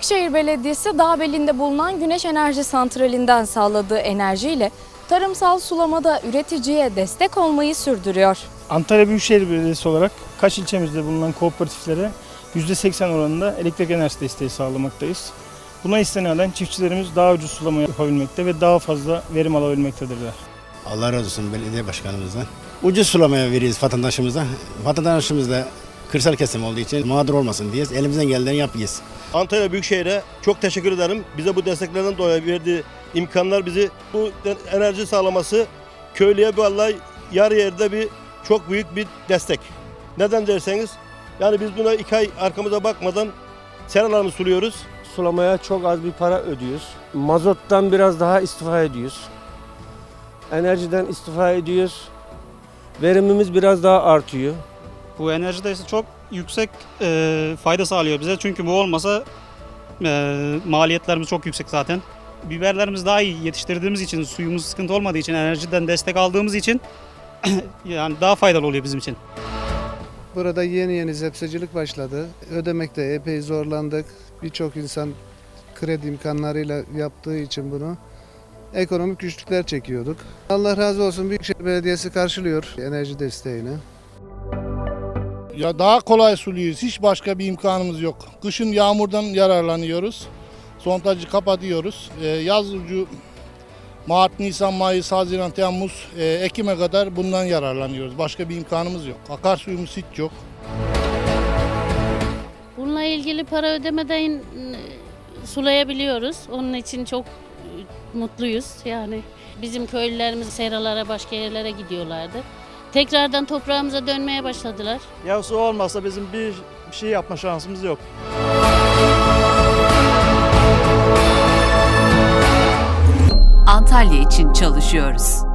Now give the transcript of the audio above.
Büyükşehir Belediyesi Dağbeli'nde bulunan güneş enerji santralinden sağladığı enerjiyle tarımsal sulamada üreticiye destek olmayı sürdürüyor. Antalya Büyükşehir Belediyesi olarak Kaş ilçemizde bulunan kooperatiflere %80 oranında elektrik enerjisi desteği sağlamaktayız. Buna istinaden çiftçilerimiz daha ucuz sulama yapabilmekte ve daha fazla verim alabilmektedirler. Allah razı olsun belediye başkanımızdan. Ucuz sulamaya veriyoruz vatandaşımıza. Vatandaşımız da kırsal kesim olduğu için mağdur olmasın diye elimizden geleni yapıyoruz. Antalya Büyükşehir'e çok teşekkür ederim. Bize bu desteklerden dolayı verdiği imkanlar bizi bu enerji sağlaması köylüye vallahi yarı yerde bir çok büyük bir destek. Neden derseniz yani biz buna iki ay arkamıza bakmadan seralarımızı suluyoruz. sulamaya çok az bir para ödüyoruz. Mazottan biraz daha istifa ediyoruz. Enerjiden istifa ediyoruz. Verimimiz biraz daha artıyor. Bu enerji desteği çok yüksek e, fayda sağlıyor bize. Çünkü bu olmasa e, maliyetlerimiz çok yüksek zaten. Biberlerimiz daha iyi yetiştirdiğimiz için, suyumuz sıkıntı olmadığı için, enerjiden destek aldığımız için yani daha faydalı oluyor bizim için. Burada yeni yeni zepsecilik başladı. Ödemekte epey zorlandık. Birçok insan kredi imkanlarıyla yaptığı için bunu ekonomik güçlükler çekiyorduk. Allah razı olsun Büyükşehir Belediyesi karşılıyor enerji desteğini. Ya daha kolay suluyoruz. Hiç başka bir imkanımız yok. Kışın yağmurdan yararlanıyoruz. Sontajı kapatıyoruz. Ee, yaz ucu Mart, Nisan, Mayıs, Haziran, Temmuz, e, Ekim'e kadar bundan yararlanıyoruz. Başka bir imkanımız yok. Akarsuyumuz hiç yok. Bununla ilgili para ödemeden e, sulayabiliyoruz. Onun için çok e, mutluyuz. Yani bizim köylülerimiz seralara başka yerlere gidiyorlardı. Tekrardan toprağımıza dönmeye başladılar. Ya su olmazsa bizim bir şey yapma şansımız yok. Antalya için çalışıyoruz.